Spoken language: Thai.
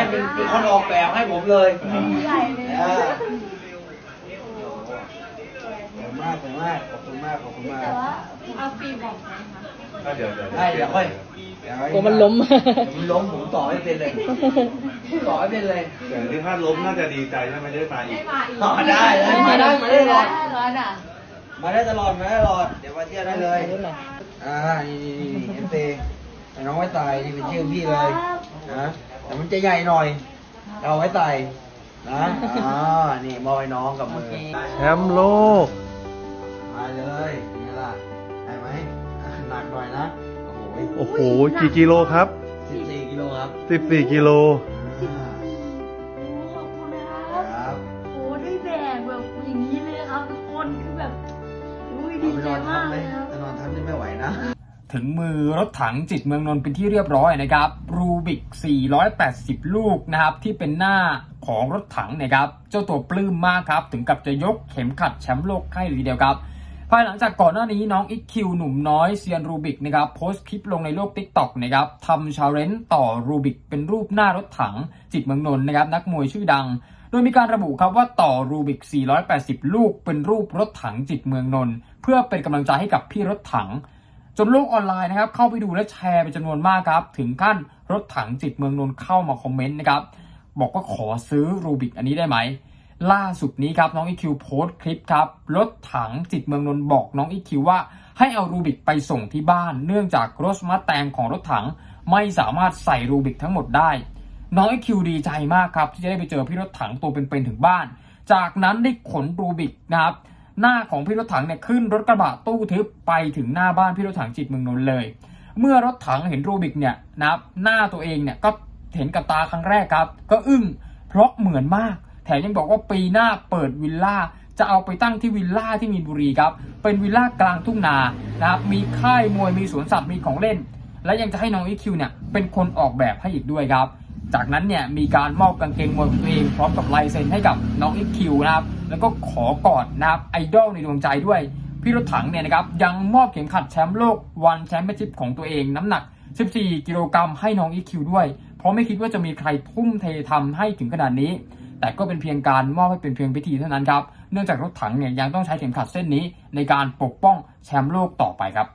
ให้เป็นเป็นคนออกแบบให้ผมเลยใหญ่เลย อ่าสวยมากมากขอบคุณมากขอบคุณมากแต่ว่าเอาฟิล์มบอกไหมคะก็เดี๋ยวเดี๋ยวได้เดี๋ยวค่อยเดี๋ยวกลัวมันล้ม เดี๋ยวมันล้มผมต่อให้เป็นเลย ต่อให้เป็นเลยเดี๋ยวที่ถ้าล้มน่าจะดีใจถ้าไม่ได้มาอีได้ก มาอีกต่อได้เลยมาได้มาได้ตลอดร้อนอะ มาได้ตลอดมาได้ตลอด เดี๋ยวมาเที่ยวได้เลย รุ่นไหนอ่านี่นี่นี่เอ็มเไอ้น้องไว้ตายนี่เป็นชื่อพี่เลยนะ แต่มันจะใหญ่หน่อย เอาไว้ตายนะ อ่า นี่มอบให้น้องกับมือ แชมป์โลก มาเลยนี่ล่ะได้ไหมหนักหน่อยนะ โอ้โหโอ้โห กี่กิโลครับสิบสี่กิโลครับ 14 กิโล อ่าโอ้ขอบคุณนะคครับรับโอ้ได้แบกแบบอย่างนี้เลยครับทุกคนคือแบบอุ้ยเอาดีไปใจนอนทัมาบกไหมเลยครับถ้านอนทับนี่ไม่ไหวนะ ถึงมือรถถังจิตเมืองนนท์เป็นที่เรียบร้อยนะครับรูบิก 480 ลูกนะครับที่เป็นหน้าของรถถังนะครับเจ้าตัวปลื้มมากครับถึงกับจะยกเข็มขัดแชมป์โลกให้เลยเดียวครับภายหลังจากก่อนหน้านี้น้องอิกคิวหนุ่มน้อยเซียนรูบิกนะครับโพสต์คลิปลงในโลก t ิ k t o k นะครับทำชาเลนจ์ต่อรูบิกเป็นรูปหน้ารถถังจิตเมืองนนท์นะครับนักมวยชื่อดัง โดยมีการระบุครับว่าต่อรูบิก 480 ลูกเป็นรูปรถถังจิตเมืองนนท์เพื่อเป็นกำลังใจให้กับพี่รถถัง จนโลกออนไลน์นะครับเข้าไปดูและแชร์เป็นจำนวนมากครับ ถึงขั้นรถถังจิตเมืองนนท์เข้ามาคอมเมนต์นะครับบอกว่าขอซื้อรูบิกอันนี้ได้ไหม ล่าสุดนี้ครับน้องอีคิวโพสต์คลิปครับรถถังจิตเมืองนนท์บอกน้องอีคิวว่า ให้เอารูบิกไปส่งที่บ้าน เนื่องจากรถมาแตงของรถถังไม่สามารถใส่รูบิกทั้งหมดได้น้องไอคิวดีใจมากครับ ที่จะได้ไปเจอพี่รถถังตัวเป็นๆถึงบ้าน จากนั้นได้ขนรูบิกนะครับ หน้าของพี่รถถังเนี่ยขึ้นรถกระบะตู้ทึบไปถึงหน้าบ้านพี่รถถังจิตเมืองนนท์เลย เมื่อรถถังเห็นรูบิกเนี่ยนะครับหน้าตัวเองเนี่ยก็เห็นกับตาครั้งแรกครับ ก็อึ้งเพราะเหมือนมาก แถมยังบอกว่าปีหน้าเปิดวิลล่าจะเอาไปตั้งที่วิลล่าที่มีนบุรีครับ เป็นวิลล่ากลางทุ่งนานะครับมีค่ายมวยมีสวนสัตว์มีของเล่น และยังจะให้น้องอีคิวเนี่ยเป็นคนออกแบบให้อีกด้วยครับ จากนั้นเนี่ยมีการมอบกางเกงมวยของตัวเองพร้อมกับลายเซ็นให้กับน้องอีคิวนะครับ แล้วก็ขอกอดนะครับไอดอลในดวงใจด้วย พี่รถถังเนี่ยนะครับยังมอบเข็มขัดแชมป์โลกวันแชมเปี้ยนชิพของตัวเองน้ำหนัก 14 กิโลกรัมให้น้องอีคิวด้วย เพราะไม่คิดว่าจะมีใครทุ่มเททำให้ถึงขนาดนี้ แต่ก็เป็นเพียงการมอบให้เป็นเพียงพิธีเท่านั้นครับ เนื่องจากรถถังเนี่ยยังต้องใช้เข็มขัดเส้นนี้ในการปกป้องแชมป์โลกต่อไปครับ